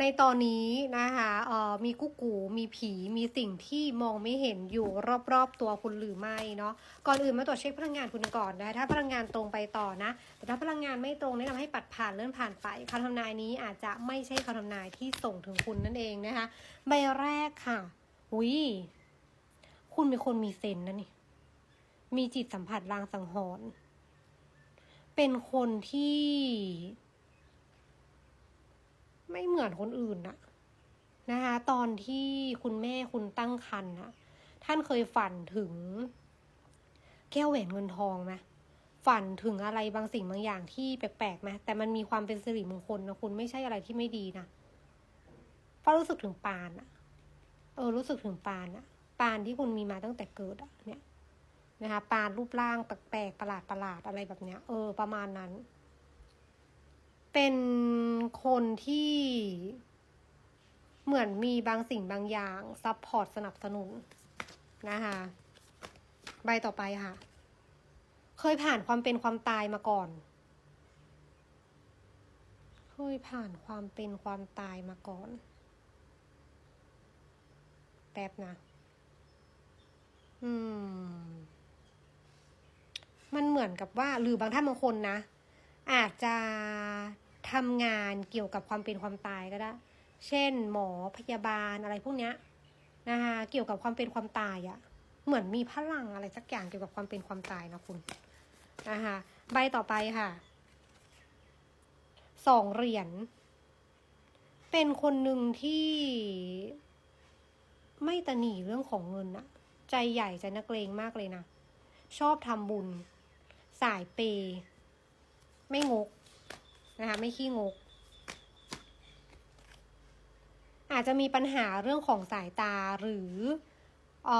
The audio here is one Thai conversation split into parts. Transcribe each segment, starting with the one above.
ในตอนนี้นะคะเอ่อมีกุ๊กกู มีผีมีสิ่งที่มองไม่เห็นอยู่รอบๆตัวคุณหรือไม่เนาะก่อนอื่นมาตรวจเช็คพลังงานคุณก่อนนะถ้าพลังงานตรงไปต่อนะ แต่ถ้าพลังงานไม่ตรงแนะนำให้ปัดผ่านเลื่อนผ่านไปคำทำนายนี้อาจจะไม่ใช่คำทำนายที่ส่งถึงคุณนั่นเองนะคะใบแรกค่ะอุ้ยคุณเป็นคนมีเซนนะนี่มีจิตสัมผัสลางสังหรณ์เป็นคนที่ ไม่เหมือนคนอื่นน่ะนะคะตอนที่คุณแม่คุณตั้งครรภ์น่ะท่านเคยฝันถึง แก้วแหวนเงินทองไหมฝันถึงอะไรบางสิ่งบางอย่างที่แปลกๆไหมแต่มันมีความเป็นสิริมงคลนะคุณไม่ใช่อะไรที่ไม่ดีนะเพราะรู้สึกถึงปานอะเออ รู้สึกถึงปานอะปานที่คุณมีมาตั้งแต่เกิดอะเนี่ยนะคะปานรูปร่างแปลกๆประหลาดประหลาดๆอะไรแบบเนี้ย เออ ประมาณนั้น เป็นคนที่เหมือนมีบางสิ่งบางอย่างซัพพอร์ตสนับสนุนนะคะใบต่อไปค่ะ เคยผ่านความเป็นความตายมาก่อน เคยผ่านความเป็นความตายมาก่อน แป๊บนะ อืม มันเหมือนกับว่า หรือบางท่านบางคนนะ อาจจะ ทำงานเกี่ยวกับความเป็นความตายก็ได้ เช่น หมอพยาบาลอะไรพวกเนี้ยนะคะเกี่ยวกับความเป็นความตายอะ่ะ เหมือนมีพลังอะไรสักอย่างเกี่ยวกับความเป็นความตายนะคุณนะคะใบต่อไปค่ะสองเหรียญเป็นคนหนึ่งที่ไม่ตะหนีเรื่องของเงินอะใจใหญ่ใจนักเลงมากเลยนะ ชอบทำบุญ สายเปย์ไม่งก นะคะไม่ขี้งก อาจจะมีปัญหาเรื่องของสายตาหรืออ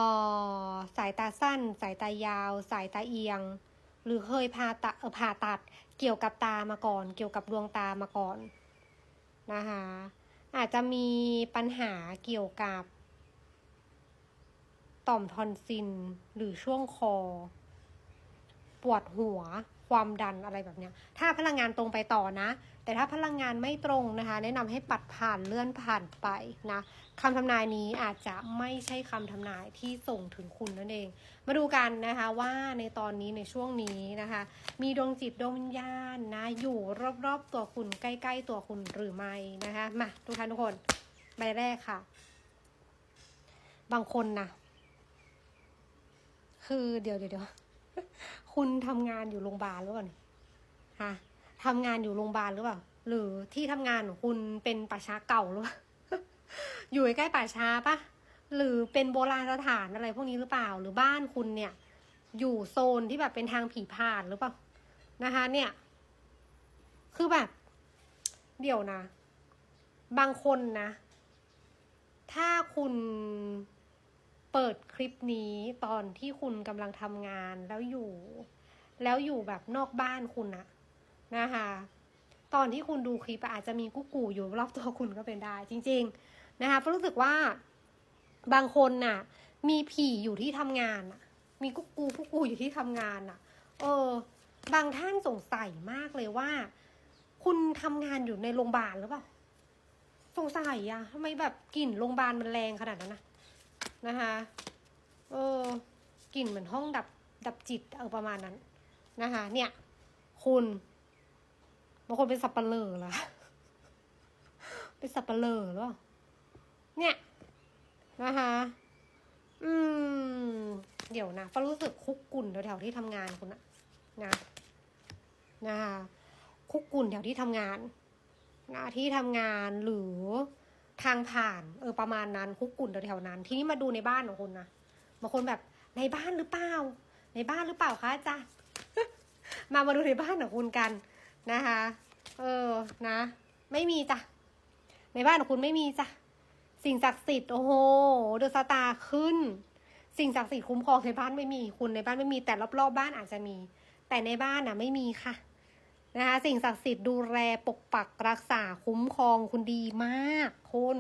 อสายตาสั้น สายตายาว สายตาเอียง หรือเคยผ่าตัดผ่าตัดเกี่ยวกับตามาก่อน เกี่ยวกับดวงตามาก่อนนะคะอาจจะมีปัญหาเกี่ยวกับต่อมทอนซิลหรือช่วงคอ ปวดหัว ความดันอะไรแบบเนี้ย ถ้าพลังงานตรงไปต่อนะ แต่ถ้าพลังงานไม่ตรงนะคะ แนะนำให้ปัดผ่านเลื่อนผ่านไปนะคำทำนายนี้อาจจะไม่ใช่คำทำนายที่ส่งถึงคุณนั่นเอง มาดูกันนะคะว่าในตอนนี้ในช่วงนี้นะคะ มีดวงจิตดวงวิญญาณนะ อยู่รอบๆตัวคุณใกล้ๆตัวคุณหรือไม่นะคะมาทุกท่านทุกคนใบแรกค่ะ บางคนนะคือเดี๋ยวเดี๋ยวเดี๋ยว คุณทำงานอยู่โรงพยาบาลหรือเปล่าฮะทำงานอยู่โรงพยาบาลหรือเปล่า หรือที่ทำงานของคุณเป็นป่าช้าเก่าหรือเปล่า อยู่ใกล้ป่าช้าปะหรือเป็นโบราณสถานอะไรพวกนี้หรือเปล่า หรือบ้านคุณเนี่ย อยู่โซนที่แบบเป็นทางผีผ่านหรือเปล่า นะคะ เนี่ย คือแบบ เดี๋ยวนะ บางคนนะ ถ้าคุณ เปิดคลิปนี้ตอนที่คุณกำลังทำงานแล้วอยู่ แล้วอยู่แบบนอกบ้านคุณนะนะคะตอนที่คุณดูคลิปอาจจะมีกุ๊กกูอยู่รอบตัวคุณก็เป็นได้ จริง ๆ นะคะเพราะรู้สึกว่าบางคนน่ะ มีผีอยู่ที่ทำงานน่ะ มีกุ๊กกูกุ๊กกูอยู่ที่ทำงานน่ะ เออ บางท่านสงสัยมากเลยว่า คุณทำงานอยู่ในโรงพยาบาลหรือเปล่าสงสัยอะทำไมแบบกลิ่นโรงพยาบาลมันแรงขนาดนั้นนะ นะคะเออกลิ่นเหมือนห้องดับดับจิตเออประมาณนั้นนะคะ เนี่ย คุณบางคนเป็นสับปะเลอเหรอเป็นสับปะเลอหรอเนี่ยนะคะ อืม เดี๋ยวนะฟ้ารู้สึกคุกกุ่นแถวๆที่ทำงานคุณอะนะนะคะคุกกุ่นแถวที่ทำงานนะที่ทำงานหรือ ทางผ่านเออประมาณนั้นคุกกุ่นแถวๆนั้น ทีนี้มาดูในบ้านของคุณนะบางคนแบบในบ้านหรือเปล่า ในบ้านหรือเปล่าคะอาจารย์มามาดูในบ้านของคุณกันนะคะ เออนะ ไม่มีจ้ะในบ้านของคุณไม่มีจ้ะสิ่งศักดิ์สิทธิ์โอ้โหเดอะสตาร์ขึ้น สิ่งศักดิ์สิทธิ์คุ้มครองในบ้านไม่มีคุณในบ้านไม่มีแต่รอบๆบบ้านอาจจะมี แต่ในบ้านน่ะไม่มีค่ะ นะคะสิ่งศักดิ์สิทธิ์ดูแลปกปักรักษาคุ้มครองคุณดีมากคุณ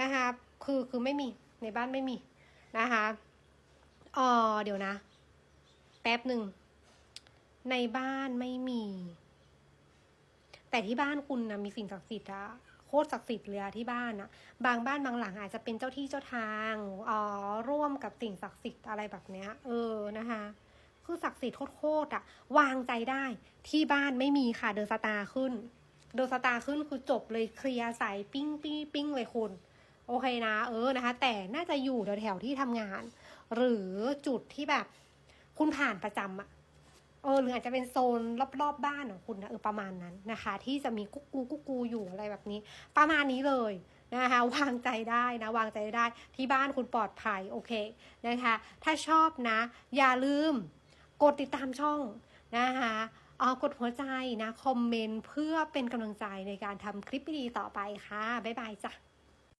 นะคะคือคือไม่มีในบ้านไม่มีนะคะเออเดี๋ยวนะ แป๊บหนึ่ง ในบ้านไม่มี แต่ที่บ้านคุณนะมีสิ่งศักดิ์สิทธิ์อะคตรศักดิ์สิทธิ์เลยที่บ้านอะบางบ้านบางหลังอาจจะเป็นเจ้าที่เจ้าทางอ่อร่วมกับสิ่งศักดิ์สิทธิ์อะไรแบบเนี้ย เออนะคะ คือศักดิ์สิทธิ์โคตรๆอะวางใจได้ ที่บ้านไม่มีค่ะเดอะสตาร์ขึ้น เดอะสตาร์ขึ้นคือจบเลยเคลียร์ใส่ปิ้งปิ้งปิ้งเลยคุณโอเคนะ เออนะคะ แต่น่าจะอยู่แถวๆที่ทำงาน หรือจุดที่แบบ คุณผ่านประจำอะเออหรืออาจจะเป็นโซนรอบๆบบ้านของคุณนะเออประมาณนั้นนะคะ ที่จะมีกุ๊กกูกุ๊กกูอยู่อะไรแบบนี้ ประมาณนี้เลยนะคะ วางใจได้นะ วางใจได้ที่บ้านคุณปลอดภัยโอเคนะคะ ถ้าชอบนะ อย่าลืม กดติดตามช่องนะคะเอากดหัวใจนะ คอมเมนต์เพื่อเป็นกำลังใจในการทำคลิปดีต่อไปค่ะ บ๊ายบายจ้ะ